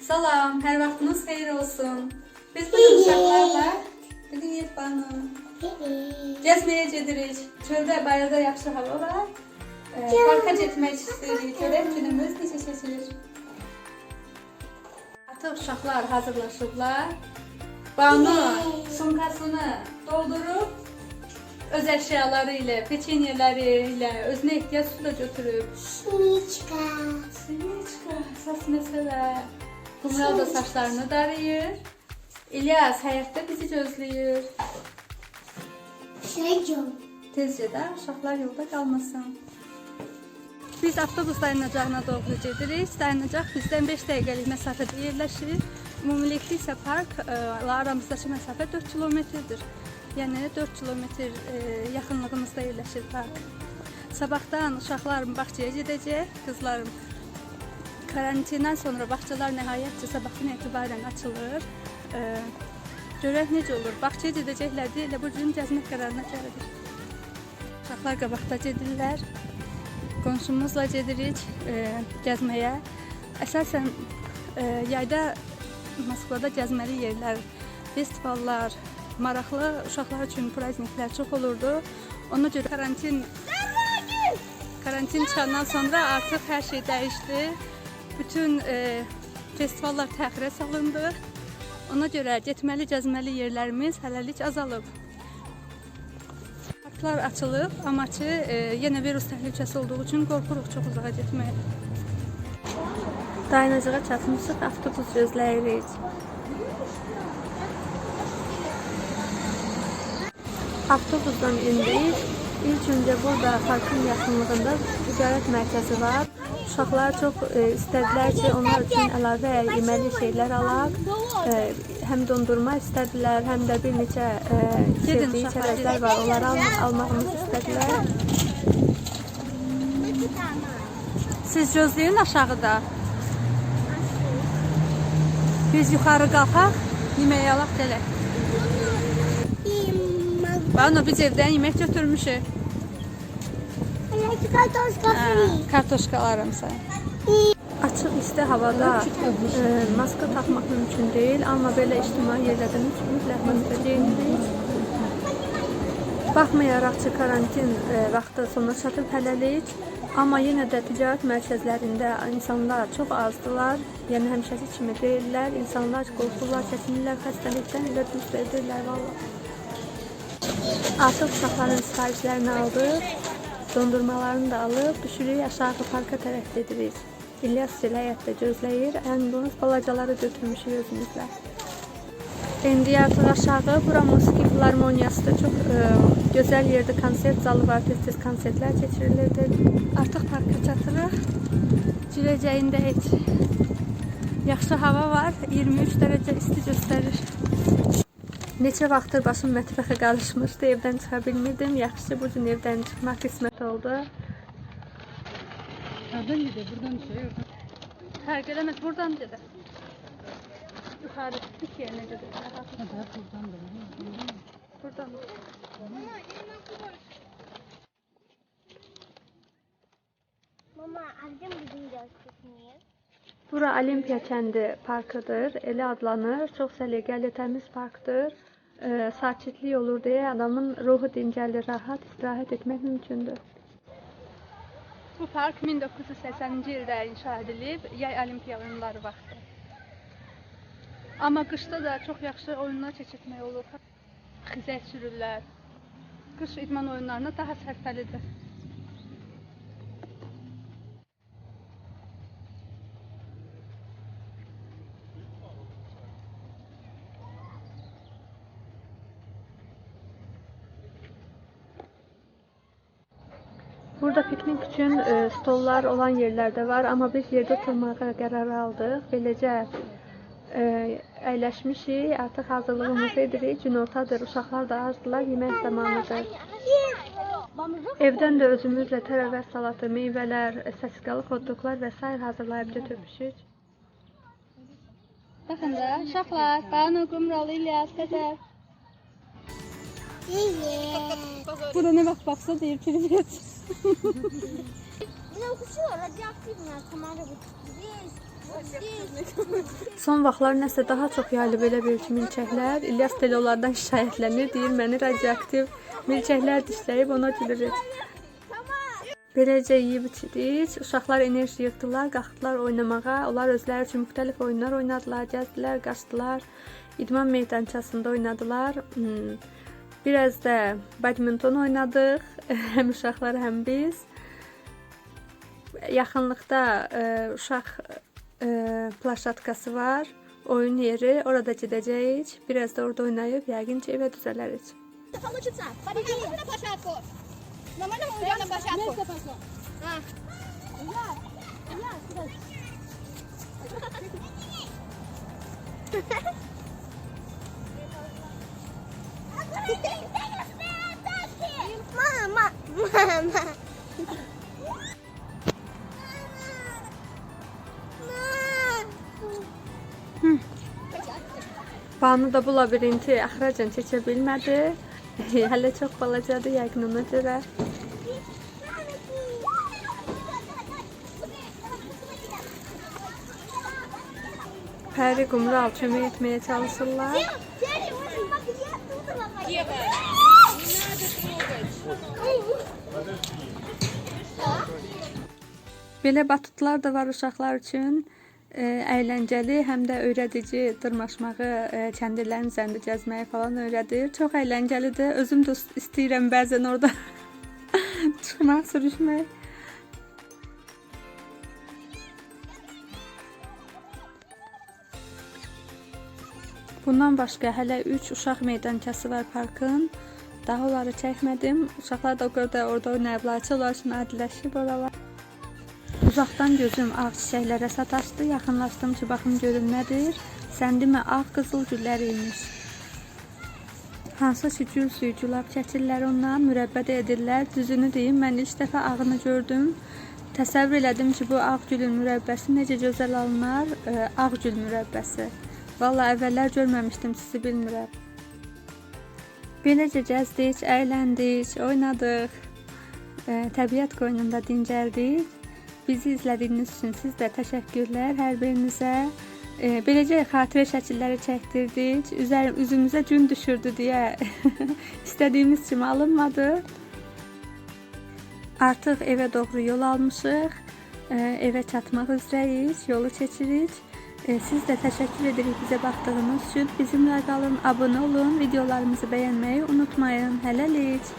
Salam, hər vaxtınız xeyir olsun. Biz bugün uşaqlarla bugün yet bana. Gəzməyə gedirik. Çöldə bayırda yaxşı hava var. Ee, parka getmək istəyirik. Görək günümüz necə keçir. Artıq uşaqlar hazırlaşıblar. Banu sumkasını doldurub öz əşyaları ilə, peçenyeləri ilə, özünə ehtiyac su da götürüb. Şuniçka. Siniçka, əsas məsələ. Kumral da saçlarını darayır. İlyas həyətdə bizi gözləyir. Şecom. Tezcə də uşaqlar yolda qalmasın. Biz avtobus dayanacağına doğru gedirik. Dayanacaq bizdən 5 dəqiqəlik məsafədə yerləşir. Ümumilikdə isə park e, aramızdakı məsafə 4 kilometrdir. Yəni 4 kilometr e, yaxınlığımızda yerləşir park. Sabahdan uşaqlarım bağçaya gedəcək, qızlarım karantindən sonra bağçalar nəhayətcə sabahdan etibarən açılır. E, görək necə olur. Bağçaya gedəcəklərdi, elə bu gün gəzmək qərarına gəlirik. Uşaqlar qabaqda gedirlər. Qonşumuzla gedirik e, gəzməyə. Əsasən e, yayda Moskvada gəzməli yerlər, festivallar, maraqlı uşaqlar üçün prazdniklər çox olurdu. Ona görə karantin karantin çıxandan sonra artıq hər şey dəyişdi. Bütün e, festivallar təxirə salındı. Ona görə getməli, gəzməli yerlərimiz hələlik azalıb. Parklar açılıb, amma ki, e, yenə virus təhlükəsi olduğu üçün qorxuruq çox uzağa getməyə. Dayanacağa çatmışıq, avtobus gözləyirik. Avtobusdan indik. İlk öncə burada parkın yaxınlığında ticarət mərkəzi var. Uşaqlar çox e, istədilər ki, onlar üçün əlavə yeməli şeylər alaq. E, həm dondurma istədilər, həm də bir neçə e, sevdiyi çərezlər var. Onları al almağımızı istədilər. Siz gözləyin aşağıda. Biz yuxarı qalxaq, yeməyi alaq gələk. Bana biz evdən yemək götürmüşük. Kartoşka kartoşkalarım sən. Açıq isti havada e, maska taxmaq mümkün deyil, amma belə ictimai yerlərdə mütləq maska geyinirik. Baxmayaraq ki, karantin e, vaxtı sona çatıb hələlik, amma yenə də ticarət mərkəzlərində insanlar çox azdılar. Yəni həmişəki kimi deyirlər, insanlar qorxurlar, çəkinirlər xəstəlikdən, elə düz edirlər vallahi. Artıq uşaqların sifarişlərini aldıq. Dondurmalarını da alıb düşürük aşağı parka tərəf gedirik. İlyas ilə həyətdə gözləyir. Ən bonus balacaları götürmüşük özümüzlə. İndi artıq aşağı bura Moskva Filarmoniyasıda çox ə, gözəl yerdə konsert zalı var, tez-tez konsertlər keçirilirdi. Artıq parka çatırıq. Girəcəyində heç yaxşı hava var. 23 dərəcə isti göstərir. Neçə vaxtdır başım mətbəxə qarışmışdı, evdən çıxa bilmirdim. Yaxşı bu gün evdən çıxmaq qismət oldu. Nereden gidiyor? Buradan şey yok. Fərq eləməz, buradan gedə. Yuxarı dik yerinə gedə. Hadi hep buradan da. Buradan. Mama annem bizim göstermiyor. Bura Olimpiya kəndi parkıdır, elə adlanır. Çox səliqəli, təmiz parkdır. Ee, sakitlik olur deyə adamın ruhu dincəlir, rahat istirahət etmək mümkündür. Bu park 1980-ci ildə inşa edilib, yay olimpiya oyunları vaxtı. Amma qışda da çox yaxşı oyunlar keçirmək olur. Xizək sürürlər. Qış idman oyunlarına daha sərfəlidir. Burada piknik üçün e, stollar olan yerlər də var, amma biz yerdə oturmağa qərar aldıq. Beləcə e, əyləşmişik, artıq hazırlığımızı edirik. Günortadır, uşaqlar da azdılar, yemək zamanıdır. Evdən də özümüzlə tərəvəz salatı, meyvələr, səsiqalı hotdoglar və s. hazırlayıb götürmüşük. Baxın da, uşaqlar, Banu Qumralı İlyas. Evet. Burada nə vaxt baxsa deyir Son vaxtlar nəsə daha çox yayılıb elə bir ki, milçəklər İlyas belə onlardan şikayətlənir, deyir məni radioaktiv milçəklər dişləyib ona gülürük. Beləcə yeyib içirik, uşaqlar enerji yığdılar, qalxdılar oynamağa, onlar özləri üçün müxtəlif oyunlar oynadılar, gəzdilər, qaçdılar, idman meydançasında oynadılar. Hmm. Biraz da badminton oynadıq. həm uşaqlar, həm biz. Yaxınlıqda e, uşaq e, plaşatkası var. Oyun yeri. Orada gedəcəyik. Biraz da orada oynayıb yəqin ki, evə düzələrik. Получится. Победили. на площадку. Нормально мы уйдем на площадку? А. Mama, mama. Banu da bu labirinti əxrəcən keçə bilmədi. Hələ çox balacadır yəqin ona görə. Pəri qumral kömək etməyə çalışırlar. Belə batutlar da var uşaqlar üçün. E, əyləncəli, həm də öyrədici dırmaşmağı, e, kəndirlərin üzərində gəzməyi falan öyrədir. Çox əyləncəlidir. Özüm də istəyirəm bəzən orada çıxmaq, sürüşmək. Bundan başqa hələ 3 uşaq meydançası var parkın. Daha onları çəkmədim. Uşaqlar da o qədər orada oynayıblar. Onlar üçün adiləşib oralar. Uzaqdan gözüm ağ çiçəklərə sataşdı. Yaxınlaşdım ki, baxım görüm nədir. Səndimi ağ qızıl güllər imiş. Hansı ki, gül suyu gülab çəkirlər ondan, mürəbbə edirlər. Düzünü deyim, mən ilk dəfə ağını gördüm. Təsəvvür elədim ki, bu ağ gülün mürəbbəsi necə gözəl alınar. Ə, ağ gül mürəbbəsi. Vallahi əvvəllər görməmişdim, sizi bilmirəm. Beləcə gəzdik, əyləndik, oynadıq. Ə, təbiət qoynunda dincəldik. Bizi izlədiyiniz üçün sizə təşəkkürlər hər birinizə. E, beləcə xatirə şəkilləri çəkdirdik. Üzər üzümüzə gün düşürdü deyə istədiyimiz kimi alınmadı. Artıq evə doğru yol almışıq. E, evə çatmaq üzrəyik, yolu keçirik. E, siz də təşəkkür edirik bizə baxdığınız üçün. Bizimlə qalın, abunə olun, videolarımızı bəyənməyi unutmayın. Hələlik.